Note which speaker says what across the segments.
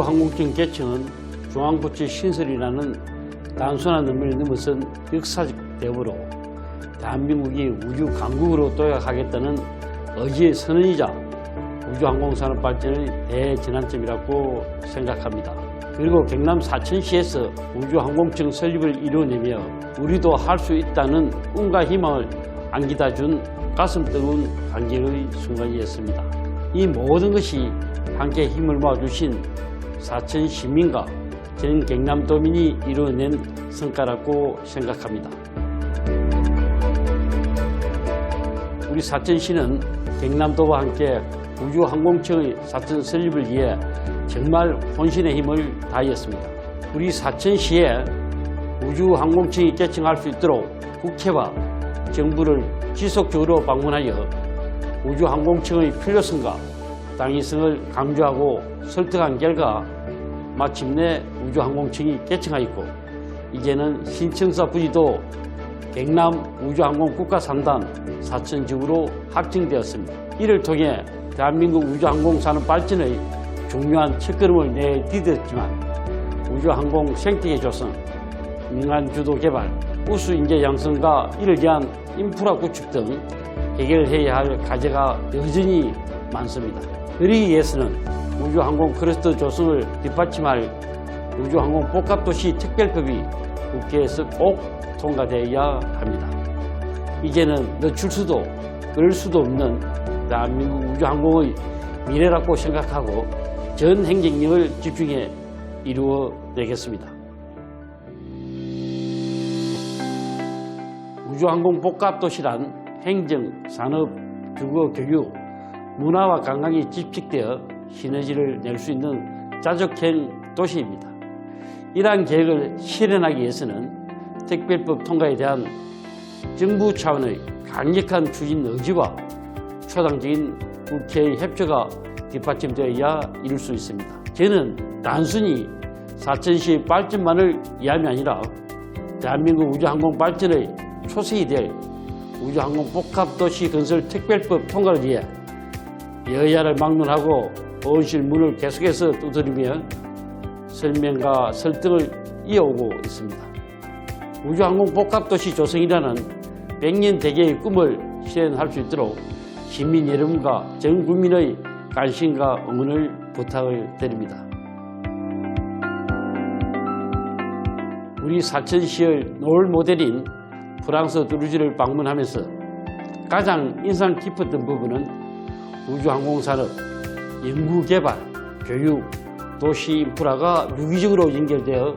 Speaker 1: 우주항공청 개청은 중앙부처 신설이라는 단순한 의미를 넘어선 역사적 대우로 대한민국이 우주 강국으로 도약하겠다는 의지의 선언이자 우주항공산업 발전의 대전환점이라고 생각합니다. 그리고 경남 사천시에서 우주항공청 설립을 이루어내며 우리도 할 수 있다는 꿈과 희망을 안기다 준 가슴 뜨거운 감격의 순간이었습니다. 이 모든 것이 함께 힘을 모아주신 사천 시민과 전 경남도민이 이루어낸 성과라고 생각합니다. 우리 사천시는 경남도와 함께 우주항공청의 사천 설립을 위해 정말 혼신의 힘을 다하였습니다. 우리 사천시에 우주항공청이 개청할 수 있도록 국회와 정부를 지속적으로 방문하여 우주항공청의 필요성과 당위성을 강조하고 설득한 결과 마침내 우주항공청이 개청하였고 이제는 신청서 부지도 경남 우주항공 국가산단 사천지구로 확정되었습니다. 이를 통해 대한민국 우주항공 산업 발전의 중요한 첫걸음을 내디뎠지만 우주항공 생태계 조성, 민간 주도 개발, 우수 인재 양성과 이를 위한 인프라 구축 등 해결해야 할 과제가 여전히 많습니다. 위해서는 우주항공 클러스터 조성을 뒷받침할 우주항공 복합도시 특별법이 국회에서 꼭 통과되어야 합니다. 이제는 늦출 수도 끌 수도 없는 대한민국 우주항공의 미래라고 생각하고 전 행정력을 집중해 이루어내겠습니다. 우주항공 복합도시란 행정, 산업, 주거, 교육, 문화와 관광이 집식되어 시너지를 낼 수 있는 자적행 도시입니다. 이러한 계획을 실현하기 위해서는 특별법 통과에 대한 정부 차원의 강력한 추진 의지와 초당적인 국회의 협조가 뒷받침되어야 이룰 수 있습니다. 저는 단순히 사천시 발전만을 위함이 아니라 대한민국 우주항공 발전의 초석이 될 우주항공 복합도시 건설 특별법 통과를 위해 여야를 막론하고 의원실 문을 계속해서 두드리며 설명과 설득을 이어오고 있습니다. 우주항공 복합도시 조성이라는 백년 대계의 꿈을 실현할 수 있도록 시민 여러분과 전 국민의 관심과 응원을 부탁을 드립니다. 우리 사천시의 노을 모델인 프랑스 두루지를 방문하면서 가장 인상 깊었던 부분은 우주항공산업, 연구개발, 교육, 도시 인프라가 유기적으로 연결되어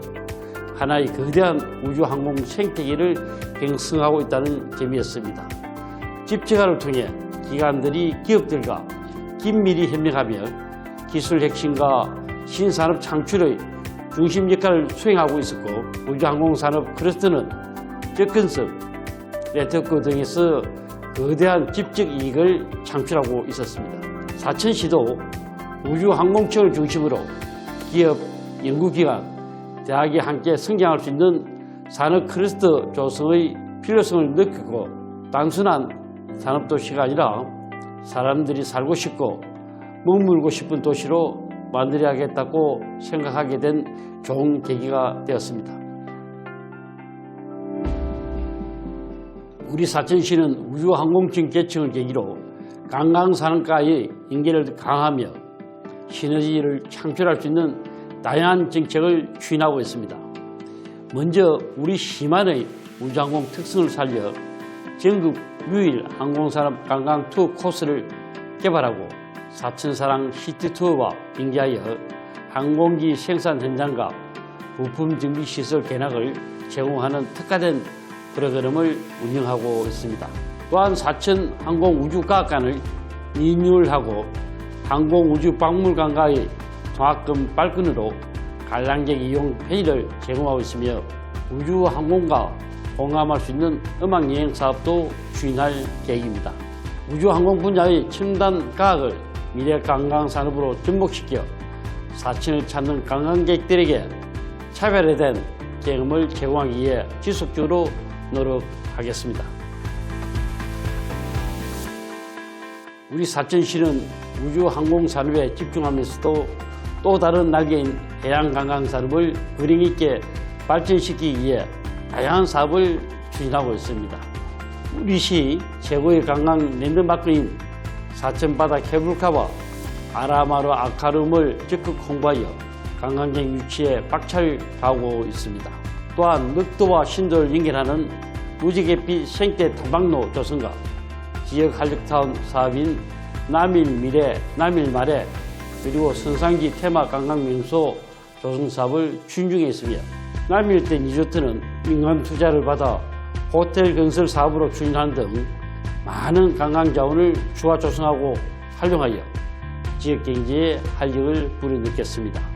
Speaker 1: 하나의 거대한 우주항공 생태계를 형성하고 있다는 점이었습니다. 집체화를 통해 기관들이 기업들과 긴밀히 협력하며 기술 혁신과 신산업 창출의 중심 역할을 수행하고 있었고 우주항공산업 클러스터는 접근성, 네트워크 등에서 거대한 집적 이익을 창출하고 있었습니다. 사천시도 우주항공청을 중심으로 기업, 연구기관, 대학이 함께 성장할 수 있는 산업 클러스터 조성의 필요성을 느끼고 단순한 산업도시가 아니라 사람들이 살고 싶고 머물고 싶은 도시로 만들어야겠다고 생각하게 된 좋은 계기가 되었습니다. 우리 사천시는 우주항공청 개청을 계기로 관광산업과의 연계를 강화하며 시너지를 창출할 수 있는 다양한 정책을 추진하고 있습니다. 먼저 우리 시만의 우주항공 특성을 살려 전국 유일 항공산업 관광 투어 코스를 개발하고 사천사랑 시티투어와 연계하여 항공기 생산 현장과 부품 정비 시설 개락을 제공하는 특화된 프로그램을 운영하고 있습니다. 또한 사천 항공우주과학관을 리뉴얼하고 항공우주박물관과의 통합금 발권으로 관람객 이용 편의를 제공하고 있으며 우주항공과 공감할 수 있는 음악여행 사업도 추진할 계획입니다. 우주항공 분야의 첨단 과학을 미래 관광산업으로 접목시켜 사천을 찾는 관광객들에게 차별화된 경험을 제공하기 위해 지속적으로 노력하겠습니다. 우리 사천시는 우주항공 산업에 집중하면서도 또 다른 날개인 해양 관광 산업을 균형 있게 발전시키기 위해 다양한 사업을 추진하고 있습니다. 우리 시 최고의 관광 랜드마크인 사천바다 케이블카와 아라마루 아카룸을 적극 홍보하여 관광객 유치에 박차하고 있습니다. 또한 늑도와 신도를 연결하는 무지개빛 생태 탐방로 조성과 지역 한력타운 사업인 남일 미래, 남일 말에 그리고 선상지 테마 관광 명소 조성 사업을 추진 중에 남일대 리조트는 민간 투자를 받아 호텔 건설 사업으로 추진하는 등 많은 관광 자원을 추가 조성하고 활용하여 지역 경제에 활력을 불어넣겠습니다.